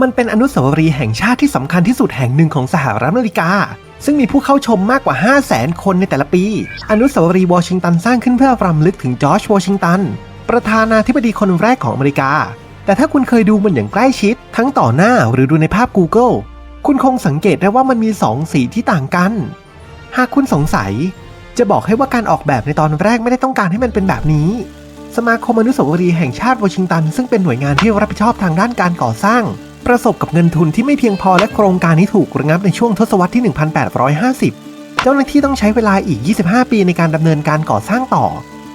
มันเป็นอนุสาวรีย์แห่งชาติที่สำคัญที่สุดแห่งหนึ่งของสหรัฐอเมริกา ซึ่งมีผู้เข้าชมมากกว่า 5 0 0แสนคนในแต่ละปี อนุสาวรีย์วอชิงตันสร้างขึ้นเพื่อรำลึกถึงจอร์จวอชิงตัน ประธานาธิบดีคนแรกของอเมริกา แต่ถ้าคุณเคยดูมันอย่างใกล้ชิด ทั้งต่อหน้าหรือดูในภาพ Google คุณคงสังเกตได้ว่ามันมีสองสีที่ต่างกัน หากคุณสงสัย จะบอกให้ว่าการออกแบบในตอนแรกไม่ได้ต้องการให้มันเป็นแบบนี้สมาคมอนุสาวรีย์แห่งชาติวอชิงตัน ซึ่งเป็นหน่วยงานที่รับผิดชอบทางด้านการก่อสร้าง ประสบกับเงินทุนที่ไม่เพียงพอและโครงการนี้ถูกระงับในช่วงทศวรรษที่ 1850 เจ้าหน้าที่ต้องใช้เวลาอีก 25 ปีในการดำเนินการก่อสร้างต่อ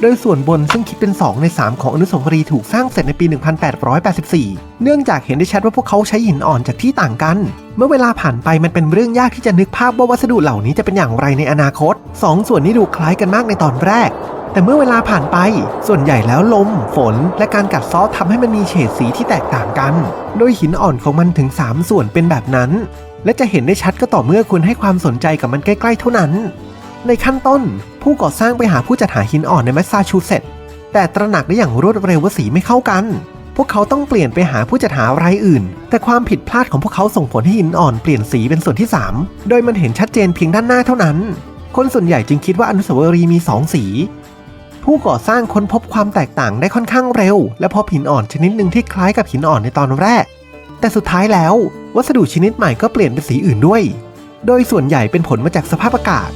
โดยส่วนบนซึ่งคิดเป็น 2 ใน 3 ของอนุสาวรีย์ถูกสร้างเสร็จในปี 1884 เนื่องจากเห็นได้ชัดว่าพวกเขาใช้หินอ่อนจากที่ต่างกัน เมื่อเวลาผ่านไปมันเป็นเรื่องยากที่จะนึกภาพว่าวัสดุเหล่านี้จะเป็นอย่างไรในอนาคตสองส่วนนี้ดูคล้ายกันมากในตอนแรกแต่เมื่อเวลาผ่านไป ส่วนใหญ่แล้วลม ฝน และการกัดเซ้อทำให้มันมีเฉดสีที่แตกต่างกัน โดยหินอ่อนของมันถึง 3 ส่วนเป็นแบบนั้น และจะเห็นได้ชัดก็ต่อเมื่อคุณให้ความสนใจกับมันใกล้ๆเท่านั้น ในขั้นต้น ผู้ก่อสร้างไปหาผู้จัดหาหินอ่อนในแมสซาชูเซตส์แต่ตระหนักได้อย่างรวดเร็วว่าสีไม่เข้ากัน พวกเขาต้องเปลี่ยนไปหาผู้จัดหารายอื่น แต่ความผิดพลาดของพวกเขาส่งผลให้หินอ่อนเปลี่ยนสีเป็นส่วนที่ 3 โดยมันเห็นชัดเจนเพียงด้านหน้าเท่านั้น คนส่วนใหญ่จึงคิดว่าอนุสาวรีย์มี 2 สี ผู้ก่อสร้างค้นพบความแตกต่างได้ค่อนข้างเร็ว และพบหินอ่อนชนิดหนึ่งที่คล้ายกับหินอ่อนในตอนแรก แต่สุดท้ายแล้ว วัสดุชนิดใหม่ก็เปลี่ยนเป็นสีอื่นด้วย โดยส่วนใหญ่เป็นผลมาจากสภาพอากาศ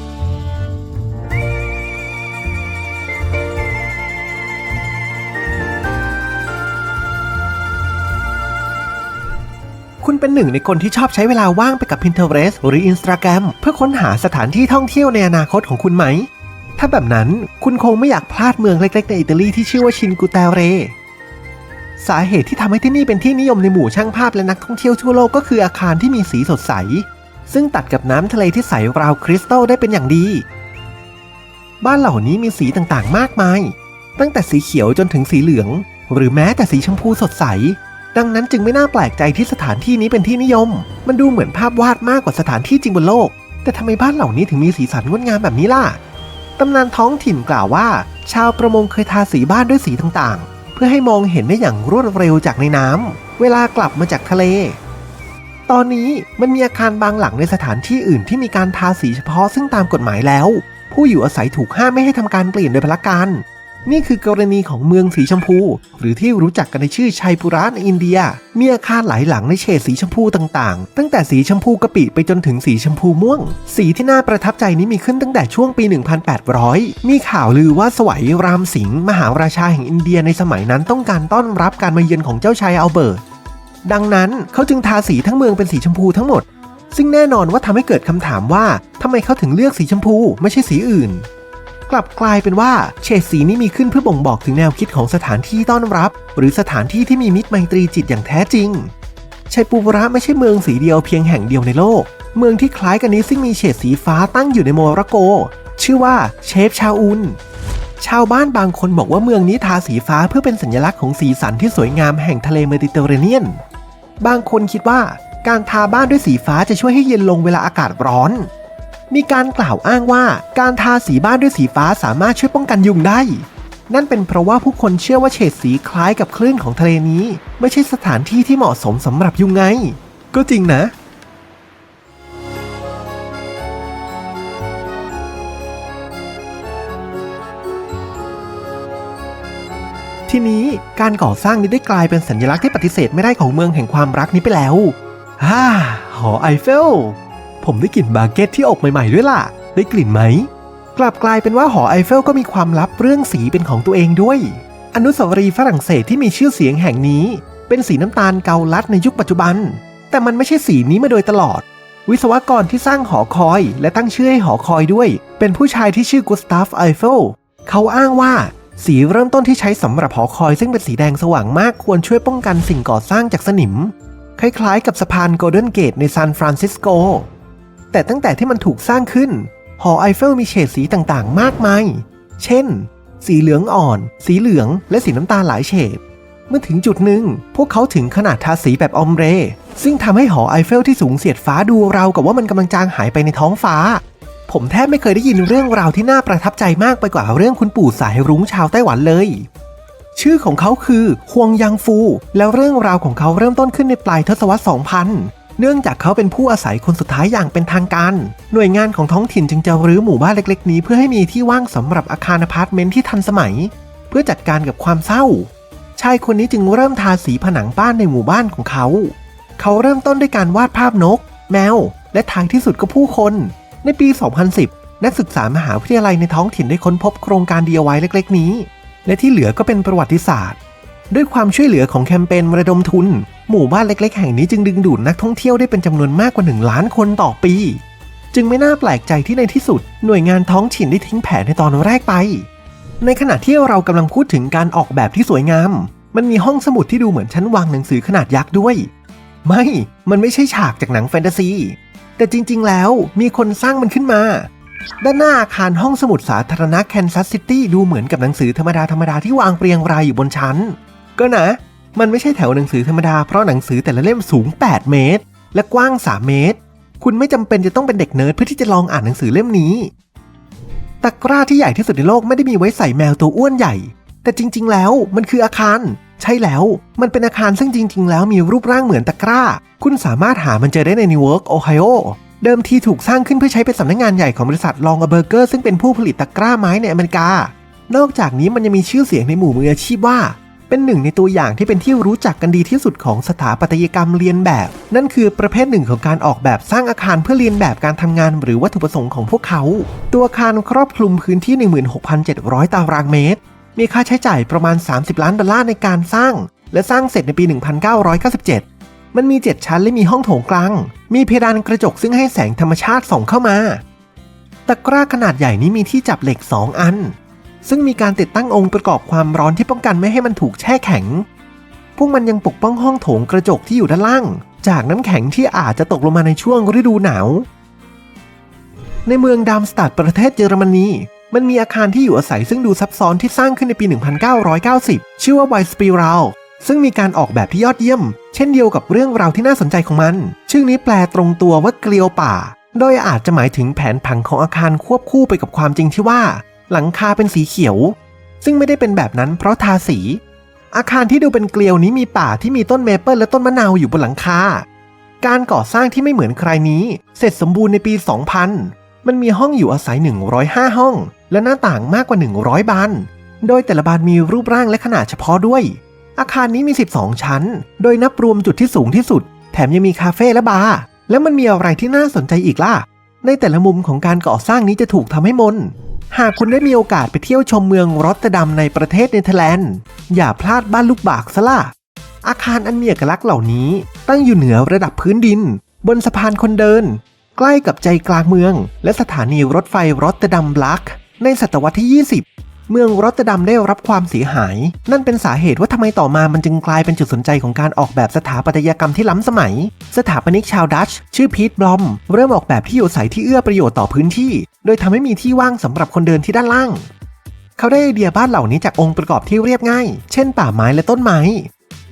คุณเป็นหนึ่งในคนที่ชอบใช้เวลาว่างไปกับ Pinterest หรือ Instagram เพื่อค้นหาสถานที่ท่องเที่ยวในอนาคตของคุณไหม ถ้าแบบนั้นคุณคงไม่อยากพลาดเมืองเล็กๆในอิตาลีที่ชื่อว่าชินกูเตเร สาเหตุที่ทำให้ที่นี่เป็นที่นิยมในหมู่ช่างภาพและนักท่องเที่ยวทั่วโลกก็คืออาคารที่มีสีสดใส ซึ่งตัดกับน้ำทะเลที่ใสราวคริสตัลได้เป็นอย่างดี บ้านเหล่านี้มีสีต่างๆมากมาย ตั้งแต่สีเขียวจนถึงสีเหลือง หรือแม้แต่สีชมพูสดใส ดังนั้นจึงไม่น่าแปลกใจที่สถานที่นี้เป็นที่นิยม มันดูเหมือนภาพวาดมากกว่าสถานที่จริงบนโลก แต่ทำไมบ้านเหล่านี้ถึงมีสีสันงดงามแบบนี้ล่ะ ตำนานท้องถิ่นกล่าวว่า ชาวประมงเคยทาสีบ้านด้วยสีต่างๆ เพื่อให้มองเห็นได้อย่างรวดเร็วจากในน้ำเวลากลับมาจากทะเล ตอนนี้มันมีอาคารบางหลังในสถานที่อื่นที่มีการทาสีเฉพาะซึ่งตามกฎหมายแล้ว ผู้อยู่อาศัยถูกห้ามไม่ให้ทำการเปลี่ยนโดยพละการ นี่คือกรณีของเมืองสีชมพู หรือที่รู้จักกันในชื่อชัยปุระในอินเดีย มีอาคารหลายหลังในเฉดสีชมพูต่างๆ ตั้งแต่สีชมพูกะปิไปจนถึงสีชมพูม่วง สีที่น่าประทับใจนี้มีขึ้นตั้งแต่ช่วงปี 1800 มีข่าวลือว่าสวัยรามสิงห์มหาราชาแห่งอินเดียในสมัยนั้นต้องการต้อนรับการมาเยือนของเจ้าชายอัลเบิร์ต ดังนั้นเขาจึงทาสีทั้งเมืองเป็นสีชมพูทั้งหมด ซึ่งแน่นอนว่าทำให้เกิดคำถามว่าทำไมเขาถึงเลือกสีชมพู ไม่ใช่สีอื่น กลับกลายเป็นว่าเฉดสีนี้มีขึ้นเพื่อบ่งบอกถึงแนวคิดของสถานที่ต้อนรับ หรือสถานที่ที่มีมิตรไมตรีจิตอย่างแท้จริงชัยปูระไม่ใช่เมืองสีเดียวเพียงแห่งเดียวในโลก เมืองที่คล้ายกันนี้ซึ่งมีเฉดสีฟ้าตั้งอยู่ในโมร็อกโก ชื่อว่าเชฟชาอุนชาวบ้านบางคนบอกว่าเมืองนี้ทาสีฟ้าเพื่อเป็นสัญลักษณ์ของสีสันที่สวยงามแห่งทะเลเมดิเตอร์เรเนียน บางคนคิดว่าการทาบ้านด้วยสีฟ้าจะช่วยให้เย็นลงเวลาอากาศร้อน มีการกล่าวอ้างว่าการทาสีบ้านด้วยสีฟ้าสามารถช่วยป้องกันยุงได้ นั่นเป็นเพราะว่าผู้คนเชื่อว่าเฉดสีคล้ายกับคลื่นของทะเลนี้ ไม่ใช่สถานที่ที่เหมาะสมสำหรับยุงไง ก็จริงนะทีนี้การก่อสร้างนี้ได้กลายเป็นสัญลักษณ์ที่ปฏิเสธไม่ได้ของเมืองแห่งความรักนี้ไปแล้วฮ่าหอไอเฟล ผมได้กลิ่นบาเกตที่อบใหม่ๆด้วยล่ะ ได้กลิ่นไหม กลับกลายเป็นว่าหอไอเฟลก็มีความลับเรื่องสีเป็นของตัวเองด้วย อนุสาวรีย์ฝรั่งเศสที่มีชื่อเสียงแห่งนี้ เป็นสีน้ำตาลเกาลัดในยุคปัจจุบัน แต่มันไม่ใช่สีนี้มาโดยตลอด วิศวกรที่สร้างหอคอยและตั้งชื่อให้หอคอยด้วย เป็นผู้ชายที่ชื่อกุสตาฟไอเฟลเขาอ้างว่าสีเริ่มต้นที่ใช้สำหรับหอคอยซึ่งเป็นสีแดงสว่างมากควรช่วยป้องกันสิ่งก่อสร้างจากสนิม คล้ายๆ กับสะพานโกลเด้นเกตในซานฟรานซิสโก แต่ตั้งแต่ที่มันถูกสร้างขึ้น หอไอเฟลมีเฉดสีต่างๆ มากมาย เช่น สีเหลืองอ่อน สีเหลือง และสีน้ำตาลหลายเฉด เมื่อถึงจุดหนึ่ง พวกเขาถึงขนาดทาสีแบบออมเร ซึ่งทำให้หอไอเฟลที่สูงเสียดฟ้าดูราวกับว่ามันกำลังจางหายไปในท้องฟ้า ผมแทบไม่เคยได้ยินเรื่องราวที่น่าประทับใจมากไปกว่าเรื่องคุณปู่สายรุ้งชาวไต้หวันเลยชื่อของเขาคือฮวงยังฟู แล้วเรื่องราวของเขาเริ่มต้นขึ้นในปลายทศวรรษ2000 เนื่องจากเขาเป็นผู้อาศัยคนสุดท้ายอย่างเป็นทางการ หน่วยงานของท้องถิ่นจึงจะรื้อหมู่บ้านเล็กๆ นี้เพื่อให้มีที่ว่างสำหรับอาคารอพาร์ตเมนต์ที่ทันสมัย เพื่อจัดการกับความเศร้า ชายคนนี้จึงเริ่มทาสีผนังบ้านในหมู่บ้านของเขา เขาเริ่มต้นด้วยการวาดภาพนก แมว และท้ายที่สุดก็ผู้คน ในปี 2010 นักศึกษามหาวิทยาลัยในท้องถิ่นได้ค้นพบโครงการ DIY เล็ก ๆ นี้ และที่เหลือก็เป็นประวัติศาสตร์ ด้วยความช่วยเหลือของแคมเปญระดมทุน หมู่บ้านเล็ก ๆ แห่งนี้จึงดึงดูดนักท่องเที่ยวได้เป็นจำนวนมากกว่า 1 ล้านคนต่อปี จึงไม่น่าแปลกใจที่ในที่สุด หน่วยงานท้องถิ่นได้ทิ้งแผนในตอนแรกไป ในขณะที่เรากำลังพูดถึงการออกแบบที่สวยงาม มันมีห้องสมุดที่ดูเหมือนชั้นวางหนังสือขนาดยักษ์ด้วย ไม่ มันไม่ใช่ฉากจากหนังแฟนตาซีแต่จริง ๆ แล้วมีคนสร้างมันขึ้นมา ด้านหน้าอาคารห้องสมุดสาธารณะแคนซัสซิตี้ดูเหมือนกับหนังสือธรรมดาธรรมดาที่วางเรียงรายอยู่บนชั้น ก็นะ มันไม่ใช่แถวหนังสือธรรมดาเพราะหนังสือแต่ละเล่มสูง 8 เมตร และกว้าง 3 เมตร คุณไม่จำเป็นจะต้องเป็นเด็กเนิร์ดเพื่อที่จะลองอ่านหนังสือเล่มนี้ ตะกร้าที่ใหญ่ที่สุดในโลกไม่ได้มีไว้ใส่แมวตัวอ้วนใหญ่ แต่จริง ๆ แล้วมันคืออาคาร ใช่แล้ว มันเป็นอาคารซึ่งจริง ๆ แล้วมีรูปร่างเหมือนตะกร้า คุณสามารถหามันเจอได้ในนิวเวิร์กโอไฮโอเดิมทีถูกสร้างขึ้นเพื่อใช้เป็นสำนักงานใหญ่ของบริษัทลองเบอร์เกอร์ซึ่งเป็นผู้ผลิตตะกร้าไม้ในอเมริกา นอกจากนี้มันยังมีชื่อเสียงในหมู่มืออาชีพว่า เป็นหนึ่งในตัวอย่างที่เป็นที่รู้จักกันดีที่สุดของสถาปัตยกรรมเรียนแบบ นั่นคือประเภทหนึ่งของการออกแบบสร้างอาคารเพื่อเรียนแบบการทำงานหรือวัตถุประสงค์ของพวกเขา ตัวอาคารครอบคลุมพื้นที่ 16,700 ตารางเมตร มีค่าใช้จ่ายประมาณ 30 ล้านดอลลาร์ในการสร้าง และสร้างเสร็จในปี 1997 มันมี 7 ชั้นและมีห้องโถงกลาง มีเพดานกระจกซึ่งให้แสงธรรมชาติส่องเข้ามา ตะกร้าขนาดใหญ่นี้มีที่จับเหล็ก 2 อัน ซึ่งมีการติดตั้งองค์ประกอบความร้อนที่ป้องกันไม่ให้มันถูกแช่แข็ง พวกมันยังปกป้องห้องโถงกระจกที่อยู่ด้านล่าง จากน้ำแข็งที่อาจจะตกลงมาในช่วงฤดูหนาว ในเมืองดามสตัดประเทศเยอรมนีมันมีอาคารที่อยู่อาศัยซึ่งดูซับซ้อนที่สร้างขึ้นในปี 1990 ชื่อว่าไวสปิรัลซึ่งมีการออกแบบที่ยอดเยี่ยม เช่นเดียวกับเรื่องราวที่น่าสนใจของมัน ชื่อนี้แปลตรงตัวว่าเกลียวป่า โดยอาจจะหมายถึงแผนผังของอาคารควบคู่ไปกับความจริงที่ว่า หลังคาเป็นสีเขียว ซึ่งไม่ได้เป็นแบบนั้นเพราะทาสี อาคารที่ดูเป็นเกลียวนี้มีป่าที่มีต้นเมเปิลและต้นมะนาวอยู่บนหลังคา การก่อสร้างที่ไม่เหมือนใครนี้ เสร็จสมบูรณ์ในปี 2000 มันมีห้องอยู่อาศัย 105 ห้อง และหน้าต่างมากกว่า 100 บาน โดยแต่ละบานมีรูปร่างและขนาดเฉพาะด้วย อาคารนี้มี 12 ชั้น โดยนับรวมจุดที่สูงที่สุด แถมยังมีคาเฟ่และบาร์ แล้วมันมีอะไรที่น่าสนใจอีกล่ะ ในแต่ละมุมของการก่อสร้างนี้จะถูกทำให้มน หากคุณได้มีโอกาสไปเที่ยวชมเมืองรอตเตอร์ดัมในประเทศเนเธอร์แลนด์ อย่าพลาดบ้านลูกบากซะล่ะ อาคารอันมีเอกลักษณ์เหล่านี้ ตั้งอยู่เหนือระดับพื้นดิน บนสะพานคนเดิน ใกล้กับใจกลางเมือง และสถานีรถไฟรอตเตอร์ดัมบลักในศตวรรษที่ 20 เมืองรอตเตอร์ดัมได้รับความเสียหาย นั่นเป็นสาเหตุว่าทำไมต่อมามันจึงกลายเป็นจุดสนใจของการออกแบบสถาปัตยกรรมที่ล้ำสมัย สถาปนิกชาวดัตช์ชื่อพีทบลอม เริ่มออกแบบที่อยู่อาศัยที่เอื้อประโยชน์ต่อพื้นที่ โดยทำให้มีที่ว่างสำหรับคนเดินที่ด้านล่าง เขาได้ไอเดียบ้านเหล่านี้จากองค์ประกอบที่เรียบง่าย เช่น ป่าไม้และต้นไม้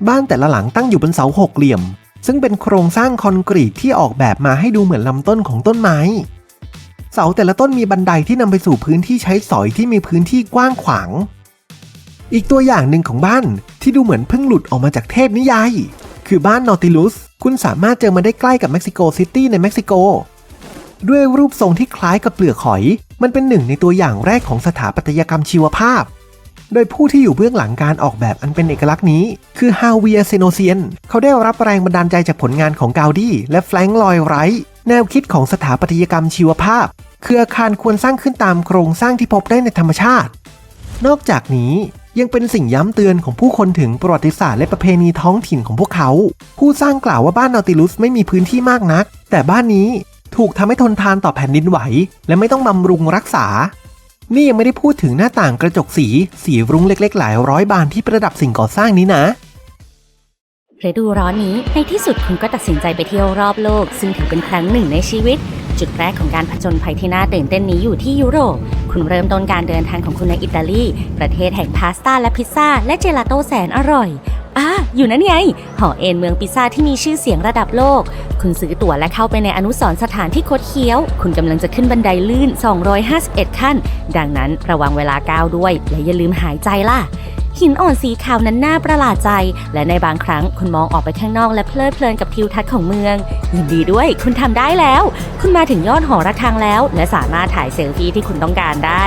บ้านแต่ละหลังตั้งอยู่บนเสาหกเหลี่ยม ซึ่งเป็นโครงสร้างคอนกรีตที่ออกแบบมาให้ดูเหมือนลำต้นของต้นไม้ เสาแต่ละต้นมีบันไดที่นำไปสู่พื้นที่ใช้สอยที่มีพื้นที่กว้างขวาง อีกตัวอย่างหนึ่งของบ้านที่ดูเหมือนเพิ่งหลุดออกมาจากเทพนิยาย คือบ้านนอติลุส คุณสามารถเจอมาได้ใกล้กับเม็กซิโกซิตี้ในเม็กซิโก ด้วยรูปทรงที่คล้ายกับเปลือกหอย มันเป็นหนึ่งในตัวอย่างแรกของสถาปัตยกรรมชีวภาพ โดยผู้ที่อยู่เบื้องหลังการออกแบบอันเป็นเอกลักษณ์นี้ คือฮาเวียเซโนเซียน เขาได้รับแรงบันดาลใจจากผลงานของกาวดี้และแฟรงค์ลอยไรท์ แนวคิดของสถาปัตยกรรมชีวภาพ คืออาคารควรสร้างขึ้นตามโครงสร้างที่พบได้ในธรรมชาติ นอกจากนี้ยังเป็นสิ่งย้ำเตือนของผู้คนถึงประวัติศาสตร์และประเพณีท้องถิ่นของพวกเขา ผู้สร้างกล่าวว่าบ้านนอติลุสไม่มีพื้นที่มากนัก แต่บ้านนี้ถูกทำให้ทนทานต่อแผ่นดินไหว และไม่ต้องบำรุงรักษา นี่ยังไม่ได้พูดถึงหน้าต่างกระจกสี สีรุ้งเล็ก ๆ หลายร้อยบานที่ประดับสิ่งก่อสร้างนี้นะ ฤดูร้อนนี้ในที่สุดคุณก็ตัดสินใจไปเที่ยวรอบโลก ซึ่งถือเป็นครั้งหนึ่งในชีวิต จุดแรกของการผจญภัยที่น่าตื่นเต้นนี้อยู่ที่ยุโรป คุณเริ่มต้นการเดินทางของคุณในอิตาลี ประเทศแห่งพาสต้าและพิซซ่า และเจลาโต้แสนอร่อยอะอยู่นั่นไง หอเอ็นเมืองพิซซ่าที่มีชื่อเสียงระดับโลก คุณซื้อตั๋วและเข้าไปในอนุสรสถานที่คดเคี้ยว คุณกำลังจะขึ้นบันไดลื่น 251 ขั้น ดังนั้นระวังเวลาก้าวด้วย และอย่าลืมหายใจล่ะ หินอ่อนสีขาวนั้นน่าประหลาดใจ และในบางครั้งคุณมองออกไปข้างนอกและเพลิดเพลินกับทิวทัศน์ของเมือง ยินดีด้วย คุณทำได้แล้ว คุณมาถึงยอดหอระฆังแล้ว และสามารถถ่ายเซลฟี่ที่คุณต้องการได้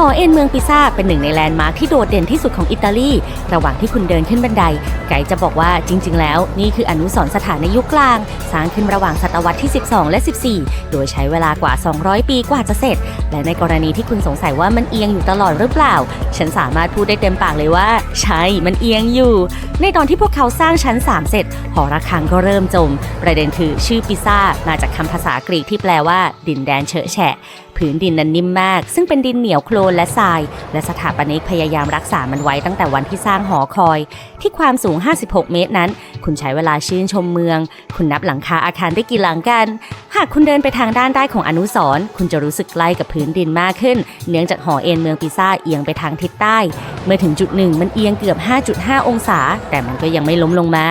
หอเอ็นเมืองปิซาเป็นหนึ่งในแลนด์มาร์คที่โดดเด่นที่สุดของอิตาลี ระหว่างที่คุณเดินขึ้นบันได ไกด์จะบอกว่าจริง ๆ แล้ว นี่คืออนุสรณ์สถานในยุคกลาง สร้างขึ้นระหว่างศตวรรษที่ 12 และ 14 โดยใช้เวลากว่า 200 ปีกว่าจะเสร็จ และในกรณีที่คุณสงสัยว่ามันเอียงอยู่ตลอดหรือเปล่า ฉันสามารถพูดได้เต็มปากเลยว่า ใช่ มันเอียงอยู่ ในตอนที่พวกเขาสร้างชั้น 3 เสร็จ หอระฆังก็เริ่มจม ประเด็นคือชื่อปิซามาจากคำภาษากรีกที่แปลว่า ดินแดนเฉอะแฉะ พื้นดินนั้นนิ่มมาก ซึ่งเป็นดินเหนียวโคลนและทราย และสถาปนิกพยายามรักษามันไว้ตั้งแต่วันที่สร้างหอคอย ที่ความสูง 56 เมตรนั้น คุณใช้เวลาชื่นชมเมือง คุณนับหลังคาอาคารได้กี่หลังกัน หากคุณเดินไปทางด้านใต้ของอนุสรณ์คุณจะรู้สึกใกล้กับพื้นดินมากขึ้น เนื่องจากหอเอ็นเมืองปิซ่าเอียงไปทางทิศใต้ เมื่อถึงจุดหนึ่งมันเอียงเกือบ 5.5 องศา แต่มันก็ยังไม่ล้มลงมา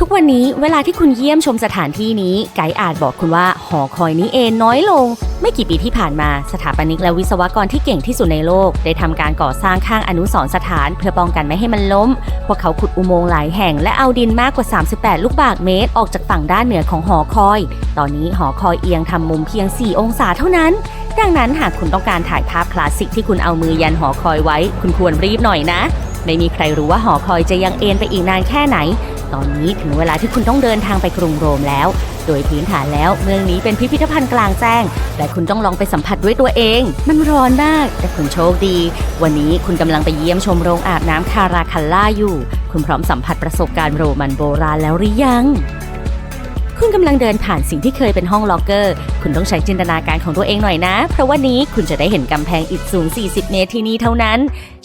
ทุกวันนี้เวลาที่คุณเยี่ยมชมสถานที่นี้ ไกด์อาจบอกคุณว่าหอคอยนี้เอนน้อยลง ไม่กี่ปีที่ผ่านมาสถาปนิกและวิศวกรที่เก่งที่สุดในโลก ได้ทำการก่อสร้างข้างอนุสรสถาน เพื่อป้องกันไม่ให้มันล้ม พวกเขาขุดอุโมงค์หลายแห่งและเอาดินมากกว่า 38 ลูกบาศก์เมตร ออกจากฝั่งด้านเหนือของหอคอย ตอนนี้หอคอยเอียงทำมุมเพียง 4 องศาเท่านั้น ดังนั้นหากคุณต้องการถ่ายภาพคลาสสิกที่คุณเอามือยันหอคอยไว้ คุณควรรีบหน่อยนะ ไม่มีใครรู้ว่าหอคอยจะยังเอ็นไปอีกนานแค่ไหน ตอนนี้ถึงเวลาที่คุณต้องเดินทางไปกรุงโรมแล้ว โดยพื้นฐานแล้วเมืองนี้เป็นพิพิธภัณฑ์กลางแจ้งและคุณต้องลองไปสัมผัสด้วยตัวเอง มันร้อนมาก แต่คุณโชคดี วันนี้คุณกำลังไปเยี่ยมชมโรงอาบน้ำคาราคัลล่าอยู่ คุณพร้อมสัมผัสประสบการณ์โรมันโบราณแล้วหรือยัง คุณกำลังเดินผ่านสิ่งที่เคยเป็นห้องล็อกเกอร์ คุณต้องใช้จินตนาการของตัวเองหน่อยนะ เพราะวันนี้คุณจะได้เห็นกำแพงอิฐสูง 40 เมตรที่นี่เท่านั้น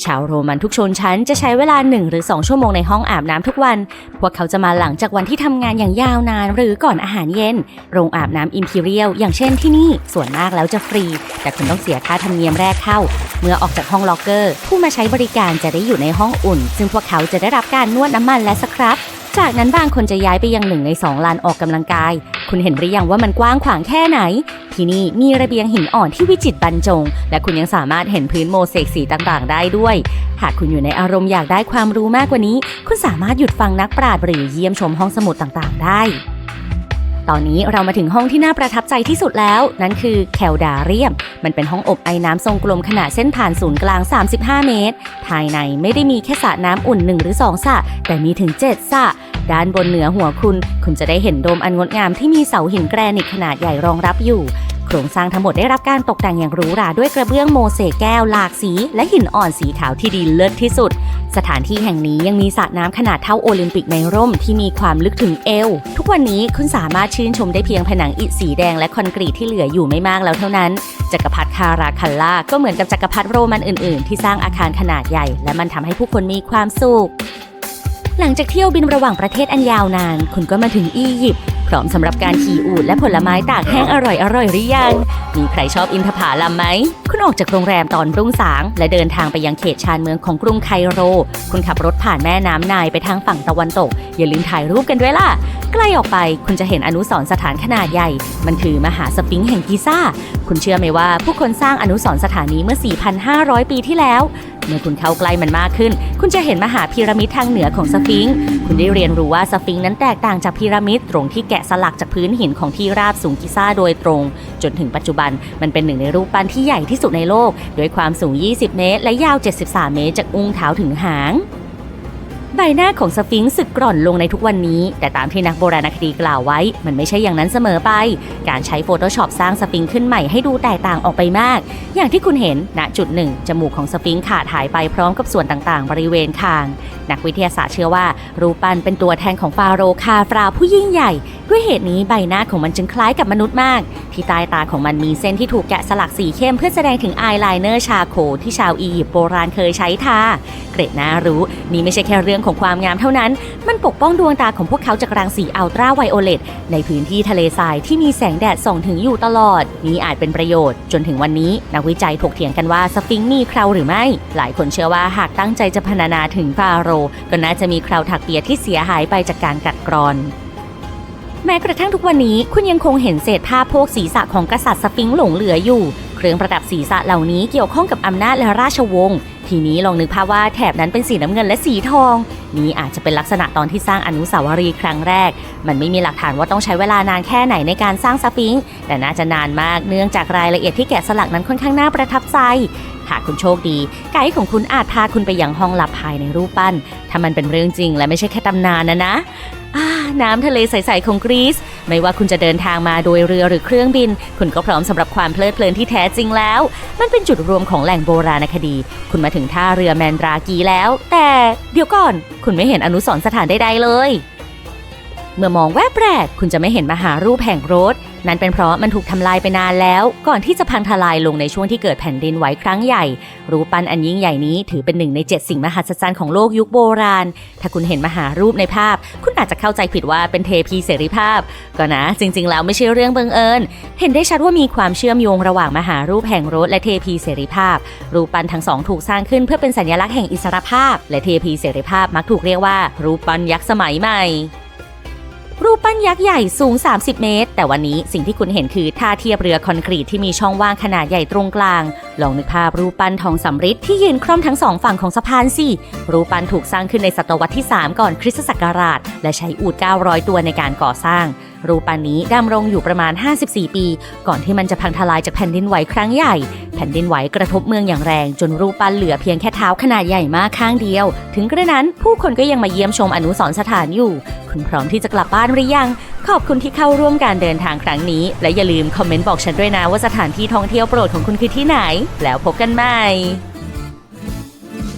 ชาวโรมันทุกชนชั้นจะใช้เวลา 1 หรือ 2 ชั่วโมงในห้องอาบน้ำทุกวัน พวกเขาจะมาหลังจากวันที่ทำงานอย่างยาวนาน หรือก่อนอาหารเย็น โรงอาบน้ำอิมพีเรียลอย่างเช่นที่นี่ส่วนมากแล้วจะฟรี แต่คุณต้องเสียค่าธรรมเนียมแรกเข้า เมื่อออกจากห้องล็อกเกอร์ ผู้มาใช้บริการจะได้อยู่ในห้องอุ่น ซึ่งพวกเขาจะได้รับการนวดน้ำมันและสครับ จากนั้นบางคนจะย้ายไปยังหนึ่งในสองลานออกกำลังกาย คุณเห็นหรือยังว่ามันกว้างขวางแค่ไหน ที่นี่มีระเบียงหินอ่อนที่วิจิตรบรรจง และคุณยังสามารถเห็นพื้นโมเสกสีต่างๆ ได้ด้วย หากคุณอยู่ในอารมณ์อยากได้ความรู้มากกว่านี้ คุณสามารถหยุดฟังนักปราชญ์หรือเยี่ยมชมห้องสมุดต่างๆ ได้ ตอนนี้เรามาถึงห้องที่น่าประทับใจที่สุดแล้ว นั่นคือแคลดาเรียม มันเป็นห้องอบไอ้น้ำทรงกลมขนาดเส้นผ่านศูนย์กลาง 35 เมตร ภายในไม่ได้มีแค่สระน้ำอุ่น 1 หรือ 2สระแต่มีถึง 7สระด้านบนเหนือหัวคุณ คุณจะได้เห็นโดมอันงดงามที่มีเสาหินแกรนิตขนาดใหญ่รองรับอยู่ โครงสร้างทั้งหมดได้รับการตกแต่งอย่างหรูหราด้วยกระเบื้องโมเสกแก้วหลากสี และหินอ่อนสีขาวที่ดีเลิศที่สุด สถานที่แห่งนี้ยังมีสระน้ำขนาดเท่าโอลิมปิกในร่มที่มีความลึกถึงเอว ทุกวันนี้คุณสามารถชื่นชมได้เพียงผนังอิฐสีแดงและคอนกรีตที่เหลืออยู่ไม่มากแล้วเท่านั้นจักรพรรดิคาราคัลล่าก็เหมือนกับจักรพรรดิโรมันอื่น ๆ ที่สร้างอาคารขนาดใหญ่ และมันทำให้ผู้คนมีความสุขหลังจากเที่ยวบินระหว่างประเทศอันยาวนาน คุณก็มาถึงอียิปต์ พร้อมสำหรับการขี่อูฐและผลไม้ตากแห้งอร่อยอร่อยๆหรือยัง มีใครชอบอินทผลัมไหม คุณออกจากโรงแรมตอนรุ่งสาง และเดินทางไปยังเขตชานเมืองของกรุงไคโร คุณขับรถผ่านแม่น้ำไนายไปทางฝั่งตะวันตก อย่าลืมถ่ายรูปกันด้วยล่ะ ใกล้ออกไปคุณจะเห็นอนุสรสถานขนาดใหญ่ มันคือมหาสฟิงค์แห่งกิซ่า คุณเชื่อไหมว่าผู้คนสร้างอนุสรสถานนี้เมื่อ 4,500 ปีที่แล้ว เมื่อคุณเข้าใกล้มันมากขึ้น คุณจะเห็นมหาพีระมิดทางเหนือของสฟิงค์คุณได้เรียนรู้ว่าสฟิงค์นั้นแตกต่างจากพีระมิดตรงที่แกะสลักจากพื้นหินของที่ราบสูงกิซ่าโดยตรง จนถึงปัจจุบันมันเป็นหนึ่งในรูปปั้นที่ใหญ่ที่สุดในโลก ด้วยความสูง 20 เมตร และยาว 73 เมตร จากอุ้งเท้าถึงหาง ใบหน้าของสฟิงค์สึกกร่อนลงในทุกวันนี้ แต่ตามที่นักโบราณคดีกล่าวไว้ มันไม่ใช่อย่างนั้นเสมอไป การใช้ Photoshop สร้างสฟิงค์ขึ้นใหม่ให้ดูแตกต่างออกไปมาก อย่างที่คุณเห็นณจุดหนึ่งจมูกของสฟิงค์ขาดหายไปพร้อมกับส่วนต่างๆ บริเวณคาง นักวิทยาศาสตร์เชื่อว่า รูปปั้นเป็นตัวแทนของฟาโรห์คาฟราผู้ยิ่งใหญ่ ด้วยเหตุนี้ใบหน้าของมันจึงคล้ายกับมนุษย์มาก ที่ใต้ตาของมันมีเส้นที่ถูกแกะสลักสีเข้มเพื่อแสดงถึงอายไลเนอร์ชาโคที่ชาวอียิปต์โบราณเคยใช้ทาเกรดน่ารู้นี่ไม่ใช่แค่เรื่องของความงามเท่านั้น มันปกป้องดวงตาของพวกเขาจากรังสีอัลตราไวโอเลตในพื้นที่ทะเลทรายที่มีแสงแดดส่องถึงอยู่ตลอด นี้อาจเป็นประโยชน์ จนถึงวันนี้ นักวิจัยถกเถียงกันว่าสฟิงค์มีเคราหรือไม่ หลายคนเชื่อว่าหากตั้งใจจะพรรณนาถึงฟาโรก็น่าจะมีเคราถักเปียที่เสียหายไปจากการกัดกร่อนแม้กระทั่งทุกวันนี้คุณยังคงเห็นเศษผ้าโพกศีรษะของกษัตริย์สฟิงค์หลงเหลืออยู่ เครื่องประดับศีรษะเหล่านี้เกี่ยวข้องกับอำนาจและราชวงศ์ ทีนี้ลองนึกภาพว่าแถบนั้นเป็นสีน้ำเงินและสีทอง นี้อาจจะเป็นลักษณะตอนที่สร้างอนุสาวรีย์ครั้งแรก มันไม่มีหลักฐานว่าต้องใช้เวลานานแค่ไหนในการสร้างสฟิงค์แต่น่าจะนานมากเนื่องจากรายละเอียดที่แกะสลักนั้นค่อนข้างน่าประทับใจหากคุณโชคดี ไกด์ของคุณอาจพาคุณไปยังห้องลับภายในรูปปั้น ถ้ามันเป็นเรื่องจริงและไม่ใช่แค่ตำนานนะนะ น้ำทะเลใส ๆ ของกรีซ ไม่ว่าคุณจะเดินทางมาโดยเรือหรือเครื่องบิน คุณก็พร้อมสำหรับความเพลิดเพลินที่แท้จริงแล้ว มันเป็นจุดรวมของแหล่งโบราณคดี คุณมาถึงท่าเรือแมนดรากีแล้ว แต่เดี๋ยวก่อน คุณไม่เห็นอนุสรณ์สถานใดๆเลย เมื่อมองแวบแรก คุณจะไม่เห็นมหารูปแห่งโรส นั่นเป็นเพราะมันถูกทำลายไปนานแล้ว ก่อนที่จะพังทลายลงในช่วงที่เกิดแผ่นดินไหวครั้งใหญ่ รูปปั้นอันยิ่งใหญ่นี้ถือเป็นหนึ่งในเจ็ดสิ่งมหัศจรรย์ของโลกยุคโบราณ ถ้าคุณเห็นมหารูปในภาพ คุณอาจจะเข้าใจผิดว่าเป็นเทพีเสรีภาพ ก็นะ จริง ๆ แล้วไม่ใช่เรื่องบังเอิญ เห็นได้ชัดว่ามีความเชื่อมโยงระหว่างมหารูปแห่งรถและเทพีเสรีภาพ รูปปั้นทั้งสองถูกสร้างขึ้นเพื่อเป็นสัญลักษณ์แห่งอิสรภาพ และเทพีเสรีภาพมักถูกเรียกว่ารูปปั้นยักษ์สมัยใหม่ รูปปั้นยักษ์ใหญ่สูง 30 เมตร แต่วันนี้สิ่งที่คุณเห็นคือท่าเทียบเรือคอนกรีตที่มีช่องว่างขนาดใหญ่ตรงกลาง ลองนึกภาพรูปปั้นทองสำริดที่ยืนคร่อมทั้งสองฝั่งของสะพานสิ รูปปั้นถูกสร้างขึ้นในศตวรรษที่ 3 ก่อนคริสตศักราช และใช้อูด 900 ตัวในการก่อสร้าง รูปปั้นนี้ดำรงอยู่ประมาณ 54 ปี ก่อนที่มันจะพังทลายจากแผ่นดินไหวครั้งใหญ่ แผ่นดินไหวกระทบเมืองอย่างแรง จนรูปปั้นเหลือเพียงแค่เท้าขนาดใหญ่มากข้างเดียว ถึงกระนั้นผู้คนก็ยังมาเยี่ยมชมอนุสรสถานอยู่ คุณพร้อมที่จะกลับบ้านหรือยัง ขอบคุณที่เข้าร่วมการเดินทางครั้งนี้ และอย่าลืมคอมเมนต์บอกฉันด้วยนะว่าสถานที่ท่องเที่ยวโปรดของคุณคือที่ไหน แล้วพบกันใหม่